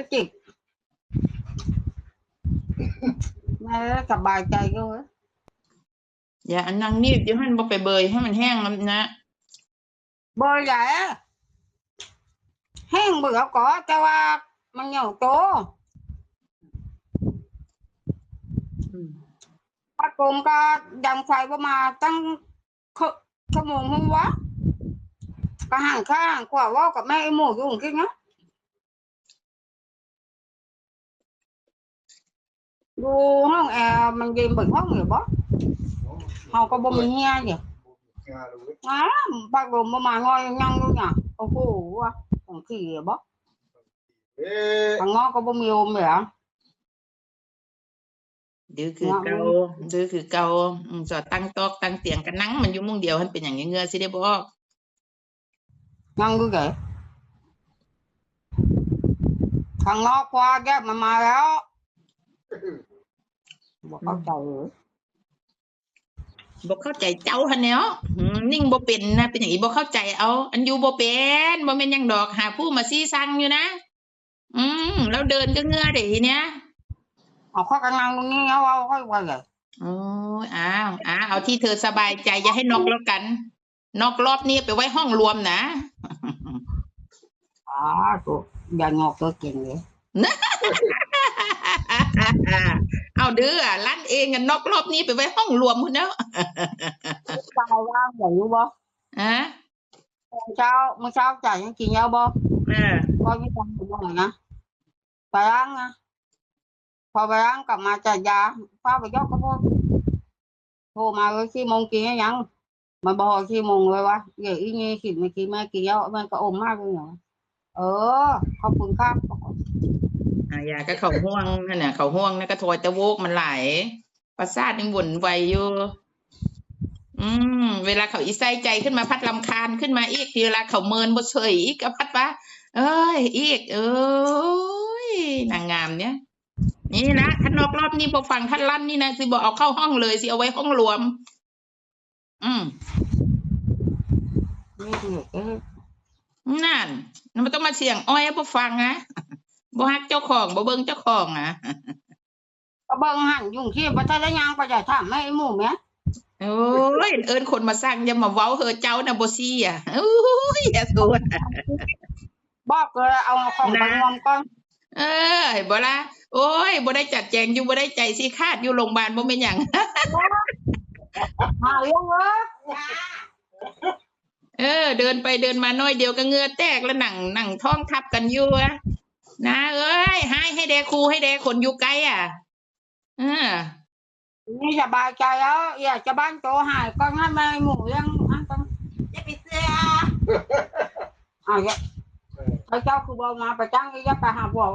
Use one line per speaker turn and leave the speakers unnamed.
ก็จิกแม่สบายใจก็เว้ย
อย่าอันนังนีบเดี๋ยวให้มันบ่ไปเบยให้มันแห้งแล้วนะ
บอยใหญ่แห้งเบื่อก็แต่ว่ามันเหนียวโต
อืม
พัดผมก็ดังไฟประมาณตั้งครึ่งชั่วโมงหัวะก็ห่างข้างกว่าเว่ากับแม่ไอ้หมูอยู่จริงนะ ดูห้องแอร์มันเย็นเบิดห้องอยู่บ่เฮาก็บ่มีเฮียอยู่งา bác đồ mà mà ngồi nhăn luôn nhỉ ô hô quá còn kỳ bó
เอ๊ะ
thằng ngó có bao nhiêu mày ạ
ดื้อคือเก่าดื้อคือเก่าอืมจอดตั้งโต๊ะตั้งเตียงกันนั่งมันอยู่มุงเดียวมันเป็นอย่างเงี้ยสิได้บอก
nhăn cứ vậy thằng ngó qua cái mà mà đó bỏ có trời nữa
บ่เข้าใจเจ้าหันแนวอืมนิ่งบ่เป็นนะเป็นอย่างนี้บ่เข้าใจเอา อันอยู่บ่เป็นบ่แม่นหยังดอกหาผู้มาซี่สั่งอยู่นะอืมแล้วเดินก็เหงือเด้ทีเนี้ย
họ có khả năng luôn nghe nhau có qua vậy
โอ้ยอ้าวอ้าวเอาที่เธอสบายใจอย่าให้นอกแล้วกัน นอกรอบนี้ไปไว้ห้องรวมนะ
à tụi giờ ngọt cơ kiện vậy
เอาเด้อลั่นเองกันนอกรอบนี้ไปไว้ห้องรวมพุ่นแล้ว
sao ra vậy bố
อะ
sao mà sao chạy những chuyện nhau bố
อ่า
coi như con của mình nè phải ăn nha พอไปร้านกลับมาจัดยาฟ้าไปยกก็พอโทรมาเลยขี้โมงกินยังมันบอกขี้โมงเลยวะเดี๋ยวอีนี่กินไม่กินแม่กินเยอะมันก็อมมากเลยเหรอเออขอบคุณครับ
อ่ายาก็เขาห่วงนั่นน่ะเขาห่วงนะก็โทยตะโวกมันไหลายประสาทยังวุ่นวายอยู่ อืม เวลาเขาอีไซใจขึ้นมาพัดลำคาญขึ้นมาอีกทีเวลาเขาเมินบ่เฉยอีกก็พัดว่าเอ้ย อีก เอ้ยนางงามเนี่ย นี่นะท่านนอกรอบนี้พอฟังท่านลั่นนี่นะสิบอกเอาเข้าห้องเลยสิเอาไว้ห้องรวม อืม
นี่คือเอ๊ะ
นั่นมันต้องมาเสียงอ้อยให้พอฟังนะ บ่ฮักเจ้าของบ่เบิ่งเจ้าของอะ
ก็เบิ่งหันยุ่งขี้ประเทศได้ยังไปจ่ายถามแม่ไอ้หมูแม่
โอ้ยเอิ้นคนมาสร้างอย่ามาเว้าเฮอเจ้านะบ่ซี่อะโอ้ยอย่าสวน
บอกเลยเอาของไปรวมก่อน
เออบ่ล่ะโอ้ยบ่ได้จัดแจงอยู่บ่ได้ใจสิคาดอยู่โรงพยาบาลบ่แม่นหยัง
หาเรื่องเว้ย
เออเดินไปเดินมาน้อยเดียวก็เหงื่อแตกแล้วหนังหนังท้องทับกันอยู่อะ นะเอ้ยให้ให้แดครูให้แดคนอยู่ไกลอะเออ
นี่สบายใจแล้วอยากจะบ้านโตหายก็งั้นแม่ไอ้หมูยังอันต้องจะไปเสื้ออะไอ้เจ้าคือบอกมาไปจ้างไอ้ยักษ์ไปหาบอก